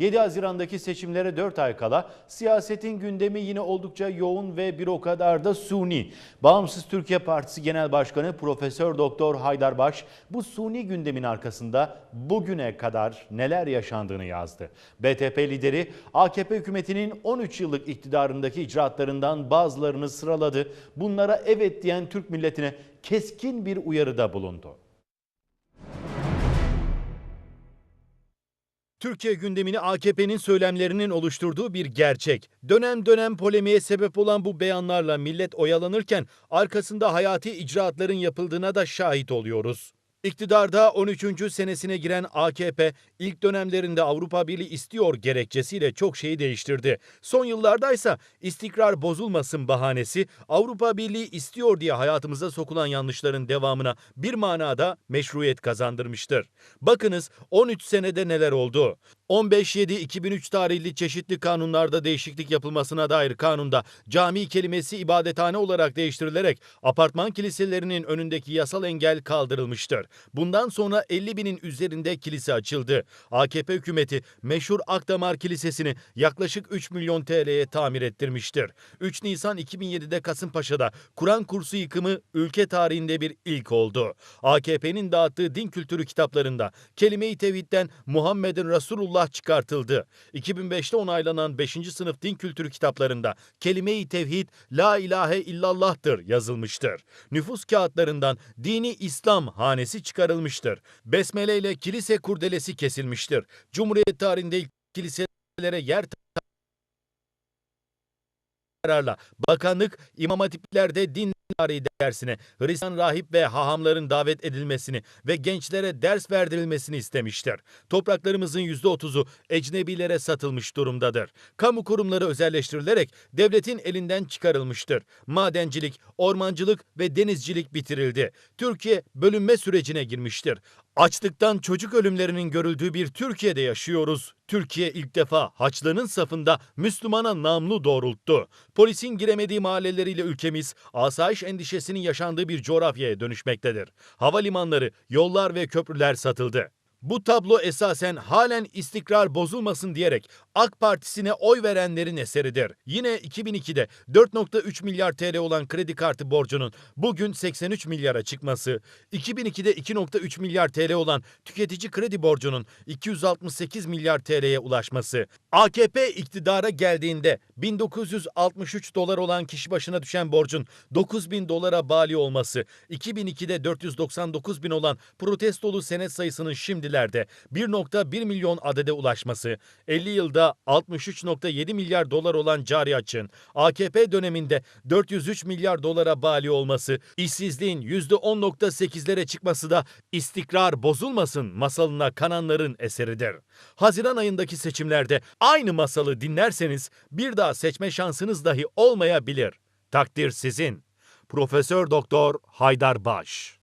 7 Haziran'daki seçimlere 4 ay kala siyasetin gündemi yine oldukça yoğun ve bir o kadar da suni. Bağımsız Türkiye Partisi Genel Başkanı Profesör Doktor Haydar Baş bu suni gündemin arkasında bugüne kadar neler yaşandığını yazdı. BTP lideri AKP hükümetinin 13 yıllık iktidarındaki icraatlarından bazılarını sıraladı. Bunlara evet diyen Türk milletine keskin bir uyarıda bulundu. Türkiye gündemini AKP'nin söylemlerinin oluşturduğu bir gerçek. Dönem dönem polemiğe sebep olan bu beyanlarla millet oyalanırken arkasında hayati icraatların yapıldığına da şahit oluyoruz. İktidarda 13. senesine giren AKP ilk dönemlerinde Avrupa Birliği istiyor gerekçesiyle çok şeyi değiştirdi. Son yıllardaysa istikrar bozulmasın bahanesi Avrupa Birliği istiyor diye hayatımıza sokulan yanlışların devamına bir manada meşruiyet kazandırmıştır. Bakınız 13 senede neler oldu? 15.7.2003 tarihli çeşitli kanunlarda değişiklik yapılmasına dair kanunda cami kelimesi ibadethane olarak değiştirilerek apartman kiliselerinin önündeki yasal engel kaldırılmıştır. Bundan sonra 50 binin üzerinde kilise açıldı. AKP hükümeti meşhur Akdamar Kilisesi'ni yaklaşık 3 milyon TL'ye tamir ettirmiştir. 3 Nisan 2007'de Kasımpaşa'da Kur'an kursu yıkımı ülke tarihinde bir ilk oldu. AKP'nin dağıttığı din kültürü kitaplarında kelime-i tevhidden Muhammed'in Resulullah çıkartıldı. 2005'te onaylanan 5. sınıf din kültürü kitaplarında kelime-i tevhid la ilahe illallah'tır yazılmıştır. Nüfus kağıtlarından dini İslam hanesi çıkarılmıştır. Besmele ile kilise kurdelesi kesilmiştir. Cumhuriyet tarihinde ilk kiliselere yer kararla bakanlık imam hatiplerde din tarihi dersine Hristiyan rahip ve hahamların davet edilmesini ve gençlere ders verdirilmesini istemiştir. Topraklarımızın %30'u ecnebilere satılmış durumdadır. Kamu kurumları özelleştirilerek devletin elinden çıkarılmıştır. Madencilik, ormancılık ve denizcilik bitirildi. Türkiye bölünme sürecine girmiştir. Açlıktan çocuk ölümlerinin görüldüğü bir Türkiye'de yaşıyoruz. Türkiye ilk defa Haçlı'nın safında Müslümana namlu doğrulttu. Polisin giremediği mahalleleriyle ülkemiz asayiş endişesinin yaşandığı bir coğrafyaya dönüşmektedir. Havalimanları, yollar ve köprüler satıldı. Bu tablo esasen halen istikrar bozulmasın diyerek AK Partisi'ne oy verenlerin eseridir. Yine 2002'de 4.3 milyar TL olan kredi kartı borcunun bugün 83 milyara çıkması, 2002'de 2.3 milyar TL olan tüketici kredi borcunun 268 milyar TL'ye ulaşması, AKP iktidara geldiğinde 1963 dolar olan kişi başına düşen borcun 9 bin dolara bali olması, 2002'de 499 bin olan protestolu senet sayısının şimdilerde 1.1 milyon adede ulaşması, 50 yılda 63.7 milyar dolar olan cari açığın AKP döneminde 403 milyar dolara bali olması, işsizliğin %10.8'lere çıkması da istikrar bozulmasın masalına kananların eseridir. Haziran ayındaki seçimlerde aynı masalı dinlerseniz bir daha seçme şansınız dahi olmayabilir. Takdir sizin. Profesör Doktor Haydar Baş